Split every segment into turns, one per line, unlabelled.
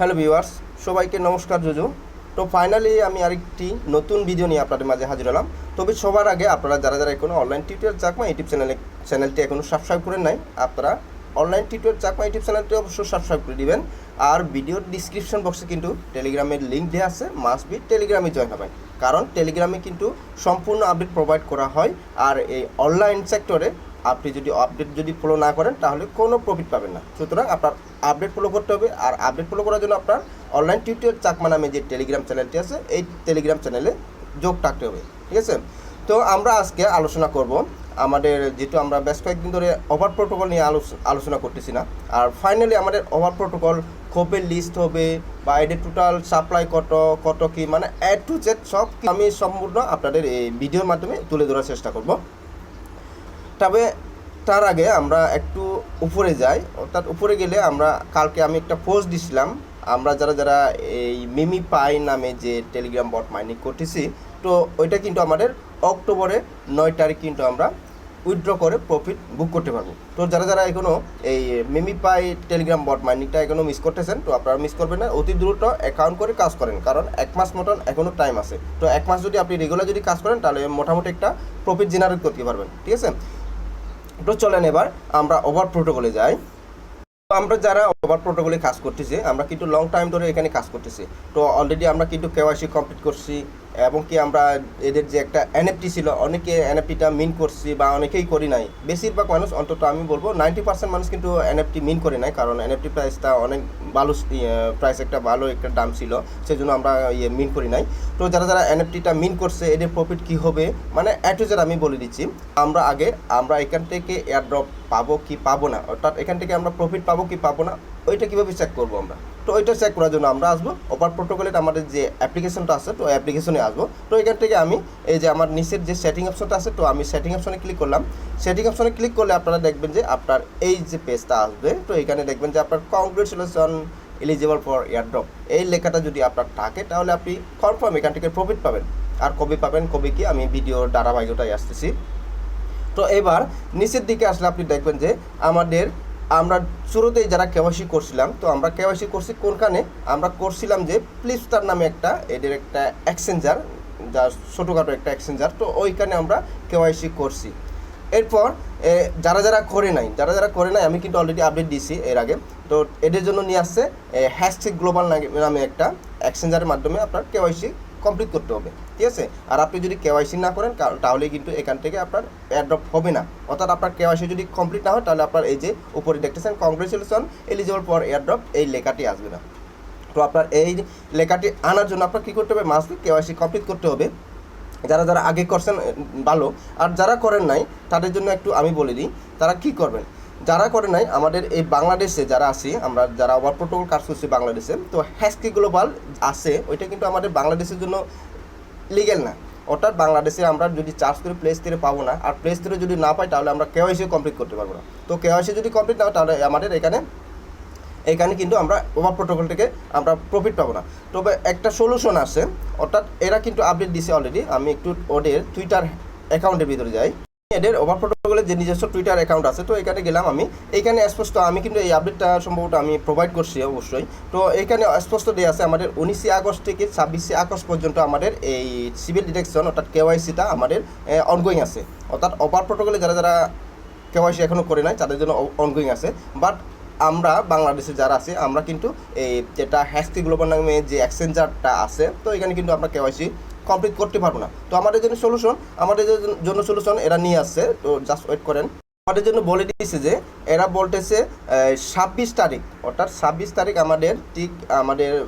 Hello viewers, সবাইকে নমস্কার জুজু। তো ফাইনালি আমি আরেকটি নতুন ভিডিও নিয়ে আপনাদের মাঝে হাজির হলাম। তবে সবার আগে আপনারা যারা যারা এখনও অনলাইন টিউটোরিয়াল চাকমা ইউটিউব চ্যানেলে চ্যানেলটি এখনও সাবস্ক্রাইব করেন নাই, আপনারা অনলাইন টিউটোরিয়াল চাকমা ইউটিউব চ্যানেলটি অবশ্যই সাবস্ক্রাইব করে দিবেন। আর ভিডিওর ডিসক্রিপশন বক্সে কিন্তু টেলিগ্রামের লিঙ্ক দেওয়া আছে মাস্ট বি টেলিগ্রামে জয়েন হবেন। কারণ টেলিগ্রামে কিন্তু সম্পূর্ণ আপডেট প্রোভাইড করা হয়। আর এই অনলাইন সেক্টরে আপনি যদি আপডেট যদি ফলো না করেন, তাহলে কোনো প্রফিট পাবেন না। সুতরাং আপনার আপডেট ফলো করতে হবে, আর আপডেট ফলো করার জন্য আপনার অনলাইন টিউটোরিয়াল চাকমা নামে যে টেলিগ্রাম চ্যানেলটি আছে, এই টেলিগ্রাম চ্যানেলে যোগ থাকতে হবে, ঠিক আছে? তো আমরা আজকে আলোচনা করব আমাদের যেহেতু আমরা বেশ কয়েকদিন ধরে ওভার প্রোটোকল নিয়ে আলোচ- আলোচনা করতেছি না, আর ফাইনালি আমাদের ওভার প্রোটোকল কবে লিস্ট হবে বা এদের টোটাল সাপ্লাই কত কত কী মানে অ্যাড টু জেড সব আমি সম্পূর্ণ আপনাদের এই ভিডিওর মাধ্যমে তুলে ধরার চেষ্টা করব। তবে তার আগে আমরা একটু উপরে যাই। অর্থাৎ উপরে গেলে আমরা কালকে আমি একটা পোস্ট দিছিলাম। আমরা যারা যারা এই মিমি পাই নামে যে টেলিগ্রাম বট মাইনিং করতেছি, তো ওইটা কিন্তু আমাদের অক্টোবরে নয় তারিখ কিন্তু আমরা উইথড্র করে প্রফিট বুক করতে পারব। তো যারা যারা এখনও এই মিমি পাই টেলিগ্রাম বট মাইনিংটা এখনও মিস করতেছেন, তো আপনারা মিস করবেন না। অতি দ্রুত অ্যাকাউন্ট করে কাজ করেন, কারণ এক মাস মতন এখনও টাইম আছে। তো এক মাস যদি আপনি রেগুলার যদি কাজ করেন, তাহলে মোটামুটি একটা প্রফিট জেনারেট করতে পারবেন, ঠিক আছে? তো চলেন এবার আমরা ওভার প্রোটোকলে যাই। তো আমরা যারা ওভার প্রোটোকলে কাজ করতেছি, আমরা কিন্তু লং টাইম ধরে এখানে কাজ করতেছি। তো অলরেডি আমরা কিন্তু কেওয়াইসি কমপ্লিট করছি এবং কি আমরা এদের যে একটা এনএফটি ছিল, অনেকে এনএফটিটা মিন করছি বা অনেকেই করি নাই। বেশিরভাগ মানুষ, অন্তত আমি বলব নাইনটি পার্সেন্ট মানুষ কিন্তু এনএফটি মিন করে নাই, কারণ এনএফটি প্রাইসটা অনেক ভালো প্রাইস একটা ভালো একটা দাম ছিল সেই জন্য আমরা ইয়ে মিন করি নাই। তো যারা যারা এনএফটিটা মিন করছে, এদের প্রফিট কি হবে? মানে অ্যাটোজের আমি বলে দিচ্ছি, আমরা আগে, আমরা এখান থেকে এয়ারড্রপ পাবো কি পাবো না? অর্থাৎ এখান থেকে আমরা প্রফিট পাবো কি পাবো না? ওইটা কীভাবে চেক করব আমরা? তো ওইটা চেক করার জন্য আমরা আসব। ওপার প্রোটোকলের আমাদের যে অ্যাপ্লিকেশনটা আছে, তো অ্যাপ্লিকেশনে আসব। তো এখান থেকে আমি এই যে আমার নিচের যে সেটিং অপশনটা আছে, তো আমি সেটিং অপশনে ক্লিক করলাম। সেটিং অপশনে ক্লিক করলে আপনারা দেখবেন যে আপনার এই যে পেজটা আসবে, তো এখানে দেখবেন যে আপনার কংগ্রেচুলেশন এলিজিবল ফর এয়ারড্রপ এই লেখাটা যদি আপনার থাকে, তাহলে আপনি কনফার্ম এখান থেকে প্রফিট পাবেন। আর কবে পাবেন, কবে কি? আমি ভিডিওর ধারাবাহিকতায় আসতেছি। তো এবার নিচের দিকে আসলে আপনি দেখবেন যে আমাদের আমরা শুরুতেই যারা কেওয়াইসি করছিলাম, তো আমরা কেওয়াইসি করছি কোনখানে? আমরা করছিলাম যে ফ্লিপস্টার নামে একটা এদের একটা এক্সচেঞ্জার যা ছোটোখাটো একটা এক্সচেঞ্জার, তো ওইখানে আমরা কেওয়াইসি করছি। এরপর যারা যারা করে নাই, যারা যারা করে নাই, আমি কিন্তু অলরেডি আপডেট দিছি এর আগে, তো এদের জন্য নিয়ে আসছে হ্যাশট্যাগ গ্লোবাল নামে একটা এক্সচেঞ্জারের মাধ্যমে আপনার কেওয়াইসি কমপ্লিট করতে হবে। ঠিক আছে, আর আপনি যদি কেওয়াইসি না করেন তাহলে কিন্তু এখান থেকে আপনার অ্যাড্রপ হবে না। অর্থাৎ আপনার কেওয়াইসি যদি কমপ্লিট না হয়, তাহলে আপনার এই যে উপরে দেখতেছেন কংগ্রেচুলেশন এলিজিবল ফর এয়ারড্রপ এই লেখাটি আসবে না। তো আপনার এই লেখাটি আনার জন্য আপনার কী করতে হবে? মাস্ট কেওয়াইসি কমপ্লিট করতে হবে। যারা যারা আগে করছেন ভালো। আর যারা করেন নাই, তাদের জন্য একটু আমি বলে দিই, তারা কি করবেন? যারা করে নাই, আমাদের এই বাংলাদেশে যারা আছি, আমরা যারা ওয়ার প্রোটোকল কাজ করছি বাংলাদেশে, তো হ্যাসকি গ্লোবাল আছে, ওইটা কিন্তু আমাদের বাংলাদেশের জন্য লিগেল না। অর্থাৎ বাংলাদেশে আমরা যদি চার্জ করে প্লেস স্টোরে পাবো না, আর প্লে স্টোরে যদি না পাই, তাহলে আমরা কেওয়াইসি কমপ্লিট করতে পারব না। তো কেওয়াইসি যদি কমপ্লিট না হয়, তাহলে আমাদের এখানে এখানে কিন্তু আমরা ওভার প্রোটোকল থেকে আমরা প্রফিট পাবো না। তবে একটা সলিউশন আছে, অর্থাৎ এরা কিন্তু আপডেট দিছে অলরেডি আমি একটু ওদের টুইটার অ্যাকাউন্টের ভিতরে যাই। এদের ওভার প্রোটোকলের যে নিজস্ব টুইটার অ্যাকাউন্ট আছে, তো এখানে গেলাম আমি। এখানে স্পষ্ট আমি কিন্তু এই আপডেটটা সম্ভবত আমি প্রোভাইড করছি অবশ্যই। তো এখানে স্পষ্ট দেওয়া আছে আমাদের উনিশে আগস্ট থেকে ছাব্বিশে আগস্ট পর্যন্ত আমাদের এই সিভিল ডিটেকশন অর্থাৎ কেওয়াইসিটা আমাদের অনগোয়িং আছে। অর্থাৎ ওভার প্রোটোকলে যারা যারা কেওয়াইসি এখনও করে নাই, তাদের জন্য অনগোয়িং আছে। বাট আমরা বাংলাদেশে যারা আছে, আমরা কিন্তু এই যেটা হ্যাশটি গ্লোবাল নামে যে এক্সচেঞ্জারটা আছে, তো এখানে কিন্তু আমরা কেওয়াইসি কমপ্লিট করতে পারব না। তো আমাদের জন্য সলিউশন আমাদের জন্য সলিউশন এরা নিয়ে আসছে। তো জাস্ট ওয়েট করেন। আমাদের জন্য বলে দিয়েছে যে, এরা বলতেছে ছাব্বিশ তারিখ, অর্থাৎ ছাব্বিশ তারিখ আমাদের ঠিক আমাদের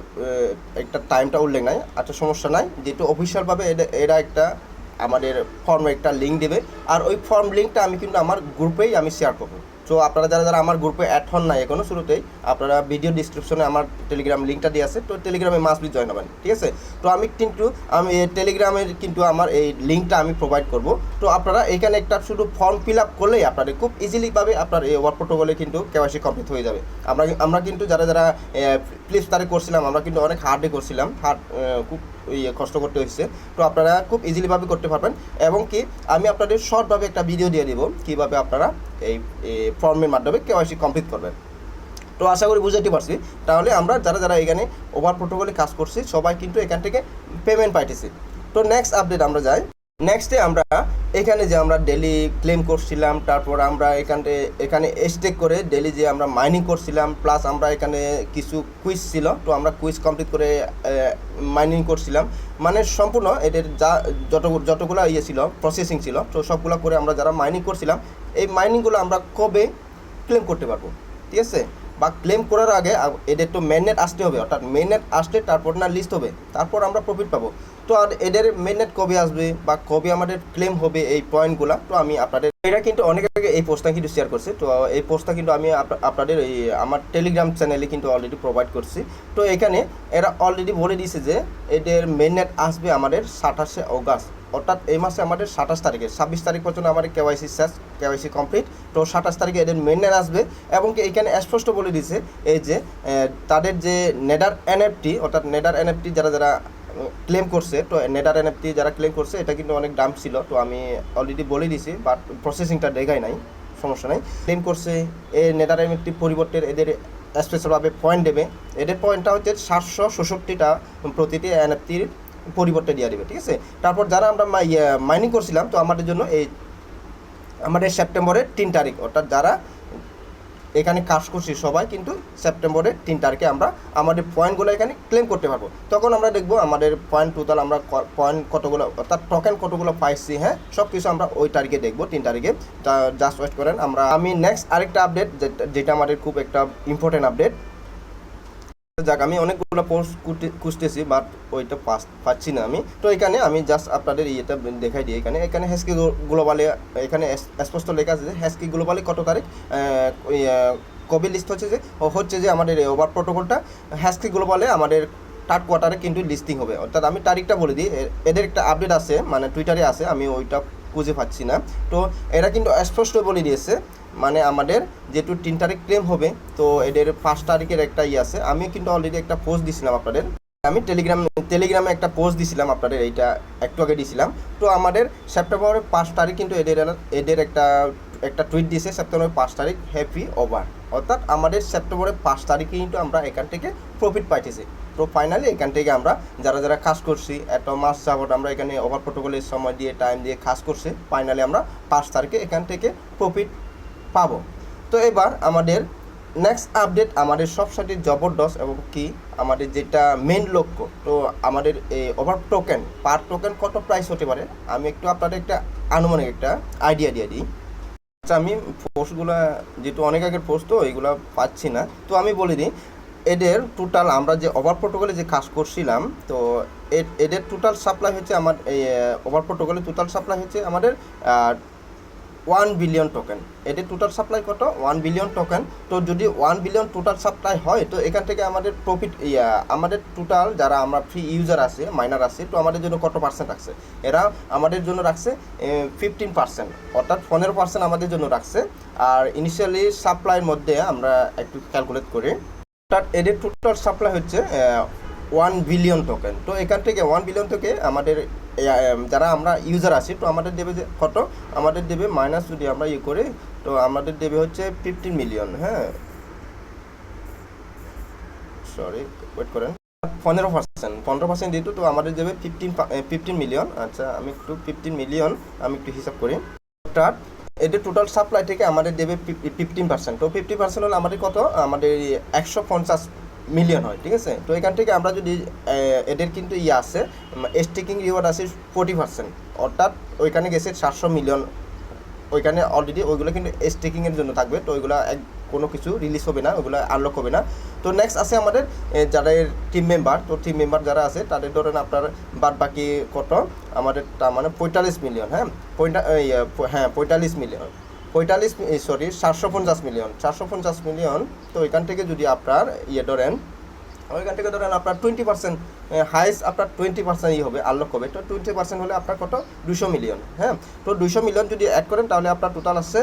একটা টাইমটা উল্লেখ নাই আচ্ছা সমস্যা নাই। যেহেতু অফিসিয়ালভাবে এরা- এরা একটা আমাদের ফর্মে একটা লিঙ্ক দেবে। আর ওই ফর্ম লিঙ্কটা আমি কিন্তু আমার গ্রুপেই আমি শেয়ার করব। তো আপনারা যারা যারা আমার গ্রুপে অ্যাড হন না এখনও শুরুতেই, আপনারা ভিডিও ডিসক্রিপশনে আমার টেলিগ্রাম লিঙ্কটা দিয়ে আছে, তো টেলিগ্রামে মাস্ট বি জয়েন হবেন, ঠিক আছে? তো আমি কিন্তু, আমি টেলিগ্রামের কিন্তু আমার এই লিঙ্কটা আমি প্রোভাইড করব। তো আপনারা এখানে একটা শুধু ফর্ম ফিল আপ করলেই আপনাদের খুব ইজিলিভাবে আপনার এই ওয়ার্ক প্রোটোকলে কিন্তু কেওয়াইসি কমপ্লিট হয়ে যাবে। আমরা আমরা কিন্তু যারা যারা ফ্লিপ স্টারে করছিলাম, আমরা কিন্তু অনেক হার্ডে করছিলাম হার্ড খুব কষ্ট করতে হয়েছে তো আপনারা খুব ইজিলিভাবে করতে পারবেন। এবং কি, আমি আপনাদের শর্টভাবে একটা ভিডিও দিয়ে দিব, কীভাবে আপনারা এই ফর্মের মাধ্যমে কেওয়াইসি কমপ্লিট করবেন। তো আশা করি বুঝাতে পারছি। তাহলে আমরা যারা যারা এখানে ওভার প্রোটোকলে কাজ করছি, সবাই কিন্তু এখান থেকে পেমেন্ট পাইতেছি। তো নেক্সট আপডেট আমরা যাই। নেক্সটে আমরা, এখানে যে আমরা ডেলি ক্লেম করছিলাম, তারপর আমরা এখানে এখানে স্টেক করে ডেলি যে আমরা মাইনিং করছিলাম প্লাস আমরা এখানে কিছু কুইজ ছিল, তো আমরা কুইজ কমপ্লিট করে মাইনিং করছিলাম। মানে সম্পূর্ণ এদের যা, যত, যতগুলো ইয়ে ছিল প্রসেসিং ছিল, তো সবগুলো করে আমরা যারা মাইনিং করছিলাম, এই মাইনিংগুলো আমরা কবে ক্লেম করতে পারব? ঠিক আছে? বা ক্লেম করার আগে এদের তো মেননেট আসতে হবে, অর্থাৎ মেননেট আসলে তারপর না লিস্ট হবে, তারপর আমরা প্রফিট পাবো। তো আর এদের মেননেট কবে আসবে বা কবে আমাদের ক্লেম হবে এই পয়েন্টগুলো তো আমি আপনাদের এটা কিন্তু অনেক আগে এই পোস্টটা কিন্তু শেয়ার করছে, তো এই পোস্টটা কিন্তু আমি আপ- আপনাদের এই আমার টেলিগ্রাম চ্যানেলে কিন্তু অলরেডি প্রোভাইড করছি। তো এখানে এরা অলরেডি বলে দিয়েছে যে এদের মেননেট আসবে আমাদের সাতাশে অগাস্ট, অর্থাৎ এই মাসে আমাদের সাতাশ তারিখে, ছাব্বিশ তারিখ পর্যন্ত আমাদের কেওয়াইসি শেষ কেওয়াইসি কমপ্লিট তো সাতাশ তারিখে এদের মেননেট আসবে। এবং কি এখানে স্পষ্ট বলে দিয়েছে, এই যে তাদের যে নেডার এনএফটি অর্থাৎ নেডার এনএফটি যারা যারা ক্লেম করছে, তো নেডার এনএফটি যারা ক্লেম করছে, এটা কিন্তু অনেক দাম ছিল। তো আমি অলরেডি বলে দিয়েছি বাট প্রসেসিংটা দেখাই নাই, সমস্যা নাই। ক্লেম করছে এই নেডার এনএফটি পরিবর্তে এদের স্পেশালভাবে পয়েন্ট দেবে। এদের পয়েন্টটা হচ্ছে সাতশো ষষট্টিটা প্রতিটি এনএফটির পরিবর্তে দিয়ে দেবে, ঠিক আছে? তারপর যারা আমরা মাইনিং করছিলাম, তো আমাদের জন্য এই, আমাদের সেপ্টেম্বরের তিন তারিখ, অর্থাৎ যারা এখানে কাজ করছি সবাই, কিন্তু সেপ্টেম্বরের তিন তারিখে আমরা আমাদের পয়েন্টগুলো এখানে ক্লেম করতে পারব। তখন আমরা দেখব আমাদের পয়েন্ট টোটাল আমরা পয়েন্ট কতগুলো, অর্থাৎ টোকেন কতগুলো পাইছি হ্যাঁ? সব কিছু আমরা ওই তারিখে দেখব, তিন তারিখে। জাস্ট ওয়েট করেন, আমরা আমি নেক্সট আরেকটা আপডেট যেটা আমাদের খুব একটা ইম্পর্টেন্ট আপডেট যাক, আমি অনেকগুলো পোস্ট খুঁজতেছি বাট ওইটা পাচ্ছি না আমি। তো এখানে আমি জাস্ট আপনাদের ইয়েটা দেখাই দিই। এখানে এখানে হ্যাসকি গ্লোবালে এখানে স্পষ্ট লেখা আছে যে হ্যাসকি গ্লোবালে কত তারিখ? কবে লিস্ট হচ্ছে যে? হচ্ছে যে আমাদের ওভার প্রোটোকলটা হ্যাসকি গ্লোবালে আমাদের থার্ড কোয়ার্টারে কিন্তু লিস্টিং হবে। অর্থাৎ আমি তারিখটা বলে দিই। এদের একটা আপডেট আছে মানে টুইটারে আছে, আমি ওইটা খুঁজে পাচ্ছি না। তো এরা কিন্তু স্পষ্ট বলে দিয়েছে মানে আমাদের যেহেতু তিন তারিখ ক্লেম হবে, তো এদের পাঁচ তারিখের একটা ইয়ে আছে। আমি কিন্তু অলরেডি একটা পোস্ট দিয়েছিলাম আপনাদের। আমি টেলিগ্রাম টেলিগ্রামে একটা পোস্ট দিছিলাম আপনাদের, এইটা একটু আগে দিছিলাম। তো আমাদের সেপ্টেম্বরের পাঁচ তারিখ কিন্তু এদের এদের একটা একটা টুইট দিয়েছে সেপ্টেম্বরের পাঁচ তারিখ হ্যাপি ওভার অর্থাৎ আমাদের সেপ্টেম্বরের পাঁচ তারিখে কিন্তু আমরা এখান থেকে প্রফিট পাইতেছি। তো ফাইনালি এখান থেকে আমরা যারা যারা কাজ করছি, এত মাস যাবত আমরা এখানে ওভার প্রোটোকলের সময় দিয়ে টাইম দিয়ে কাজ করছি ফাইনালি আমরা পাঁচ তারিখে এখান থেকে প্রফিট পাবো। তো এবার আমাদের নেক্সট আপডেট আমাদের সবসাথে জবরদস্ত এবং কি আমাদের যেটা মেন লক্ষ্য, তো আমাদের এই ওভার টোকেন পার টোকেন কত প্রাইস হতে পারে? আমি একটু আপনাদের একটা আনুমানিক একটা আইডিয়া দিয়ে দিই। আমি পোস্টগুলো যেহেতু অনেক আগের পোস্ট, তো এগুলো পাচ্ছি না। তো আমি বলে দিই, এদের টোটাল আমরা যে ওভার প্রোটোকলে যে কাজ করছিলাম, তো এদের টোটাল সাপ্লাই হচ্ছে আমার, এই ওভার প্রোটোকলে টোটাল সাপ্লাই হচ্ছে আমাদের ওয়ান বিলিয়ন টোকেন এদের টোটাল সাপ্লাই কত? ওয়ান বিলিয়ন টোকেন তো যদি ওয়ান বিলিয়ন টোটাল সাপ্লাই হয়, তো এখান থেকে আমাদের প্রফিট আমাদের টোটাল যারা আমরা ফ্রি ইউজার আছে মাইনার আছে, তো আমাদের জন্য কত পার্সেন্ট রাখছে? এরা আমাদের জন্য রাখছে ফিফটিন পার্সেন্ট অর্থাৎ পনেরো পার্সেন্ট আমাদের জন্য রাখছে। আর ইনিশিয়ালি সাপ্লাইয়ের মধ্যে আমরা একটু ক্যালকুলেট করি। অর্থাৎ এদের টোটাল সাপ্লাই হচ্ছে ওয়ান বিলিয়ন টোকেন তো এখান থেকে ওয়ান বিলিয়ন থেকে আমাদের যারা আমরা ইউজার আছি, তো আমাদের দেবে কত? আমাদের দেবে মাইনাস যদি আমরা ইয়ে করি, তো আমাদের দেবে হচ্ছে ফিফটিন মিলিয়ন হ্যাঁ। সরি ওয়েট করেন। পনেরো পার্সেন্ট পনেরো পার্সেন্ট দিত তো আমাদের দেবে ফিফটিন ফিফটিন মিলিয়ন আচ্ছা আমি একটু ফিফটিন মিলিয়ন আমি একটু হিসাব করি। অর্থাৎ এদের টোটাল সাপ্লাই থেকে আমাদের দেবে ফিফটিন পার্সেন্ট তো ফিফটি পার্সেন্ট হলে আমাদের কত? আমাদের একশো পঞ্চাশ মিলিয়ন হয় ঠিক আছে? তো এখান থেকে আমরা যদি এদের কিন্তু ইয়ে আছে স্টিকিং রিওয়ার্ড আছে ফোর্টি পার্সেন্ট অর্থাৎ ওইখানে গেছে সাতশো মিলিয়ন ওইখানে অলরেডি ওইগুলো কিন্তু স্টেকিংয়ের জন্য থাকবে তো ওইগুলো এক কোনো কিছু রিলিজ হবে না ওইগুলো আনলক হবে না। তো নেক্সট আছে আমাদের এ, যাদের টিম মেম্বার তো টিম মেম্বার যারা আছে তাদের ধরেন আপনার বাদ বাকি কত? আমাদের মানে পঁয়তাল্লিশ মিলিয়ন হ্যাঁ? পঁয়তা হ্যাঁ পঁয়তাল্লিশ মিলিয়ন পঁয়তাল্লিশ সরি চারশো পঞ্চাশ মিলিয়ন চারশো পঞ্চাশ মিলিয়ন তো ওইখান থেকে যদি আপনার ইয়ে ধরেন, ওইখান থেকে ধরেন আপনার টোয়েন্টি পার্সেন্ট হাইস্ট আপনার টোয়েন্টি ই হবে আনলক হবে তো টোয়েন্টি পার্সেন্ট হলে আপনার কত? দুশো মিলিয়ন হ্যাঁ? তো দুশো মিলিয়ন যদি অ্যাড করেন, তাহলে আপনার টোটাল আসছে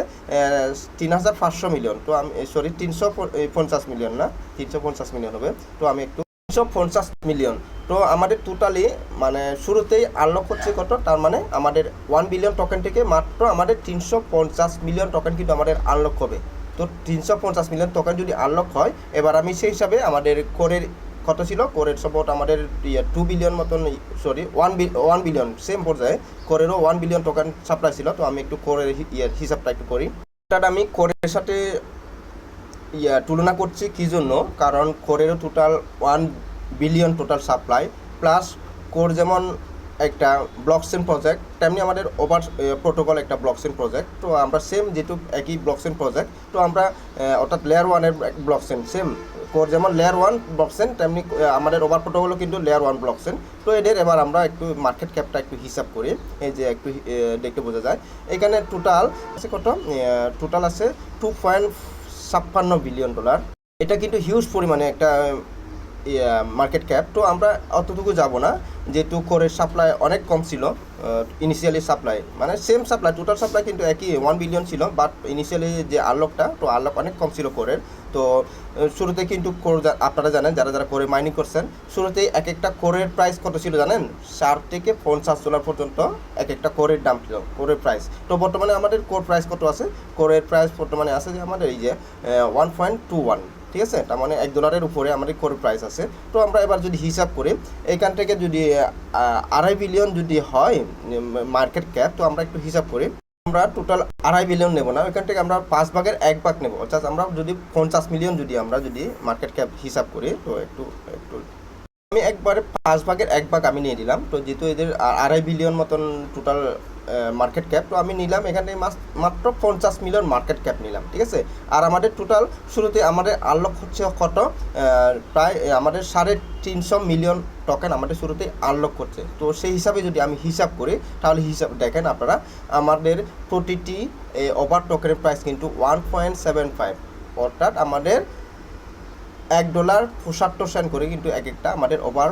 তিন হাজার পাঁচশো মিলিয়ন তো আমি সরি তিনশো পঞ্চাশ মিলিয়ন না, তিনশো পঞ্চাশ মিলিয়ন হবে। তো আমি একটু তিনশো পঞ্চাশ মিলিয়ন তো আমাদের টোটালি মানে শুরুতেই আনলক হচ্ছে কত? তার মানে আমাদের ওয়ান বিলিয়ন টোকেন থেকে মাত্র আমাদের তিনশো পঞ্চাশ মিলিয়ন টোকেন কিন্তু আমাদের আনলক হবে। তো তিনশো পঞ্চাশ মিলিয়ন টোকেন যদি আনলক হয়, এবার আমি সেই হিসাবে আমাদের কোরের কত ছিল? কোরের সাপোর্ট আমাদের টু বিলিয়ন মতন sorry one one billion same পর্যায়ে কোরেরও ওয়ান বিলিয়ন টোকেন সাপ্লাই ছিল। তো আমি একটু কোরের হিসাবটা একটু করি। আমি কোরের সাথে ইয়া, তুলনা করছি কি জন্য? কারণ কোরেরও total one billion total supply plus core যেমন একটা ব্লকচেন প্রজেক্ট তেমনি আমাদের ওভার প্রোটোকল একটা ব্লকচেন প্রজেক্ট তো আমরা সেম যেহেতু একই ব্লকচেন প্রজেক্ট তো আমরা অর্থাৎ লেয়ার ওয়ানের ব্লকচেন সেম কোর যেমন লেয়ার ওয়ান ব্লকচেন তেমনি আমাদের ওভার প্রোটোকলও কিন্তু লেয়ার ওয়ান ব্লকচেন তো এদের এবার আমরা একটু মার্কেট ক্যাপটা একটু হিসাব করি, এই যে একটু দেখতে বোঝা যায়। এখানে টোটাল আছে কত? টোটাল আছে টু পয়েন্ট ছাপ্পান্ন বিলিয়ন ডলার এটা কিন্তু হিউজ পরিমাণে একটা মার্কেট ক্যাপ তো আমরা অতটুকু যাব না যেহেতু কোরের সাপ্লাই অনেক কম ছিল ইনিশিয়ালি সাপ্লাই মানে সেম সাপ্লাই টোটাল সাপ্লাই কিন্তু একই ওয়ান বিলিয়ন ছিল বাট ইনিশিয়ালি যে আনলকটা তো আনলক অনেক কম ছিল কোরের তো শুরুতে কিন্তু কোর আপনারা জানেন, যারা যারা কোরে মাইনিং করছেন শুরুতে এক একটা কোরের প্রাইস কত ছিল জানেন? ষাট থেকে পঞ্চাশ ডলার পর্যন্ত এক একটা কোরের দাম ছিল কোরের প্রাইস তো বর্তমানে আমাদের কোর প্রাইস কত আছে? কোরের প্রাইস বর্তমানে আছে যে আমাদের এই যে ওয়ান পয়েন্ট টু ওয়ান ঠিক আছে? তার মানে এক ডলারের উপরে আমাদের কোর প্রাইস আছে। তো আমরা এবার যদি হিসাব করি এখান থেকে যদি আড়াই বিলিয়ন যদি হয় মার্কেট ক্যাপ তো আমরা একটু হিসাব করি। আমরা টোটাল আড়াই বিলিয়ন নেব না। ওইখান থেকে আমরা পাঁচ ভাগের এক ভাগ নেব। অর্থাৎ আমরা যদি পঞ্চাশ মিলিয়ন যদি আমরা যদি মার্কেট ক্যাপ হিসাব করি, তো একটু একটু। আমি একবারে পাঁচ ভাগের এক ভাগ আমি নিয়ে নিলাম। তো যেহেতু এদের আড়াই বিলিয়ন মতন টোটাল মার্কেট ক্যাপ তো আমি নিলাম এখানে মাত্র পঞ্চাশ মিলিয়ন মার্কেট ক্যাপ নিলাম, ঠিক আছে? আর আমাদের টোটাল শুরুতে আমাদের আনলক হচ্ছে কত প্রায় আমাদের সাড়ে তিনশো মিলিয়ন টোকেন আমাদের শুরুতে আনলক করছে তো সেই হিসাবে যদি আমি হিসাব করি, তাহলে হিসাব দেখেন আপনারা, আমাদের প্রতিটি ওভার টোকেনের প্রাইস কিন্তু ওয়ান পয়েন্ট সেভেন ফাইভ অর্থাৎ আমাদের এক ডলার পঁচাত্তর সেন্ট করে কিন্তু এক একটা আমাদের ওভার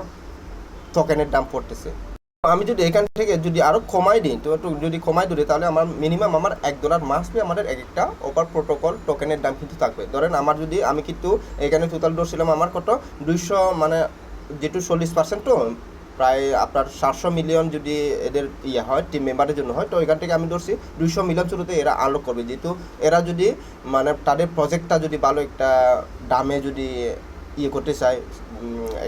টোকেনের দাম পড়তেছে। আমি যদি এখান থেকে যদি আরও কমাই দিই, তো একটু যদি কমাই ধরি, তাহলে আমার মিনিমাম আমার এক ডলার মাসবে আমাদের এক একটা ওভার প্রোটোকল টোকেনের দাম কিন্তু থাকবে। ধরেন আমার যদি আমি কিন্তু এখানে টোটাল ধরছিলাম আমার কত? দুইশো মানে যেটু চল্লিশ পার্সেন্ট তো, প্রায় আপনার সাতশো মিলিয়ন যদি এদের ইয়ে হয় টিম মেম্বারের জন্য হয়, তো এখান থেকে আমি ধরছি দুইশো মিলিয়ন শুরুতে এরা আনলক করবে। যেহেতু এরা যদি মানে তাদের প্রজেক্টটা যদি ভালো একটা দামে যদি ইয়ে করতে চায়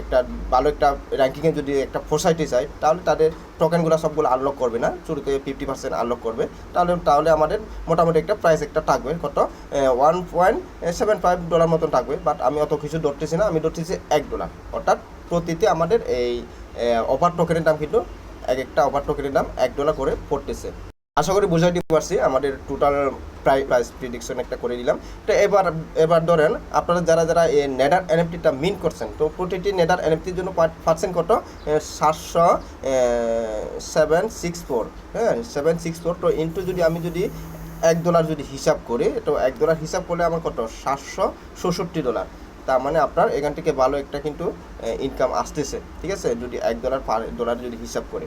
একটা ভালো একটা র্যাঙ্কিংয়ে যদি একটা ফোসাইটি চায়, তাহলে তাদের টোকেনগুলো সবগুলো আনলক করবে না? শুরুতে ফিফটি পার্সেন্ট আনলক করবে। তাহলে তাহলে আমাদের মোটামুটি একটা প্রাইস একটা থাকবে। কত? One point seven five dollar মতন থাকবে। বাট আমি অত কিছু ধরতেছি না। আমি ধরতেছি এক ডলার অর্থাৎ প্রতিতে আমাদের এই ওভার টোকেনের দাম কিন্তু এক একটা ওভার টোকেনের দাম এক ডলার করে পড়তেছে। আশা করি বুঝাইতে পারছি। আমাদের টোটাল প্রাই প্রাইস প্রিডিকশন একটা করে দিলাম তো এবার এবার ধরেন আপনারা যারা যারা এই নেডার এনএফটিটা মিন করছেন, তো প্রতিটি নেডার এনএফটির জন্য পার্সেন্ট কত? সাতশো সেভেন সিক্স ফোর হ্যাঁ সেভেন সিক্স ফোর তো ইন্টু যদি আমি যদি এক ডলার যদি হিসাব করি, তো এক ডলার হিসাব করলে আমার কত? সাতশো ষষট্টি ডলার তার মানে আপনার এখান থেকে ভালো একটা কিন্তু ইনকাম আসতেছে। ঠিক আছে? যদি এক ডলার পার ডলার যদি হিসাব করে।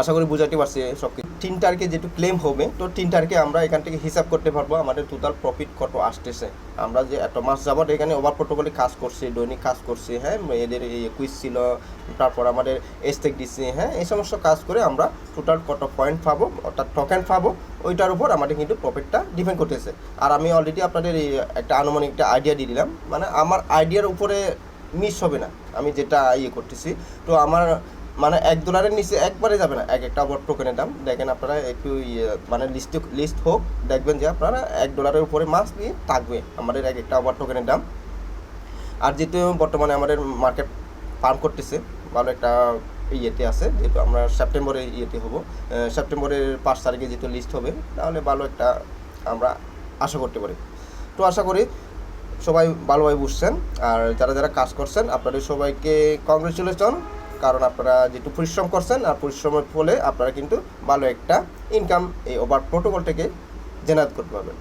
আশা করি বুঝাতে পারছি সব কিছু তিনটারকে যেটু ক্লেম হবে, তো তিন তিনটারকে আমরা এখান থেকে হিসাব করতে পারব, আমাদের টোটাল প্রফিট কত আসতেছে। আমরা যে এত মাস যাবত এখানে ওভার প্রোটোকলে কাজ করছি, দৈনিক কাজ করছি হ্যাঁ এদের কুইজ ছিল, তারপর আমাদের এস্টেক দিচ্ছি হ্যাঁ এই সমস্ত কাজ করে আমরা টোটাল কত পয়েন্ট পাবো, অর্থাৎ টোকেন পাবো, ওইটার উপর আমাদের কিন্তু প্রফিটটা ডিপেন্ড করতেছে। আর আমি অলরেডি আপনাদের একটা আনুমানিক একটা আইডিয়া দিয়ে দিলাম মানে আমার আইডিয়ার উপরে মিস হবে না, আমি যেটা ইয়ে করতেছি, তো আমার মানে এক ডলারের নিচে একবারে যাবে না। এক একটা ওভার টোকেনের দাম। দেখেন আপনারা একটু ইয়ে মানে লিস্ট লিস্ট হোক, দেখবেন যে আপনারা এক ডলারের উপরে মাস দিয়ে থাকবে আমাদের এক একটা ওভার টোকেনের দাম। আর যেহেতু বর্তমানে আমাদের মার্কেট ফার্ম করতেছে, ভালো একটা ইয়েতে আছে, যেহেতু আমরা সেপ্টেম্বরে ইয়েতে হব সেপ্টেম্বরের পাঁচ তারিখে যেহেতু লিস্ট হবে, তাহলে ভালো একটা আমরা আশা করতে পারি। তো আশা করি সবাই ভালোভাবে বুঝছেন। আর যারা যারা কাজ করছেন, আপনাদের সবাইকে কংগ্রেচুলেশন কারণ আপনারা যেটু পরিশ্রম করছেন, আর পরিশ্রমের ফলে আপনারা কিন্তু ভালো একটা ইনকাম এই ওভার প্রোটোকল থেকে জেনারেট করতে পারবেন।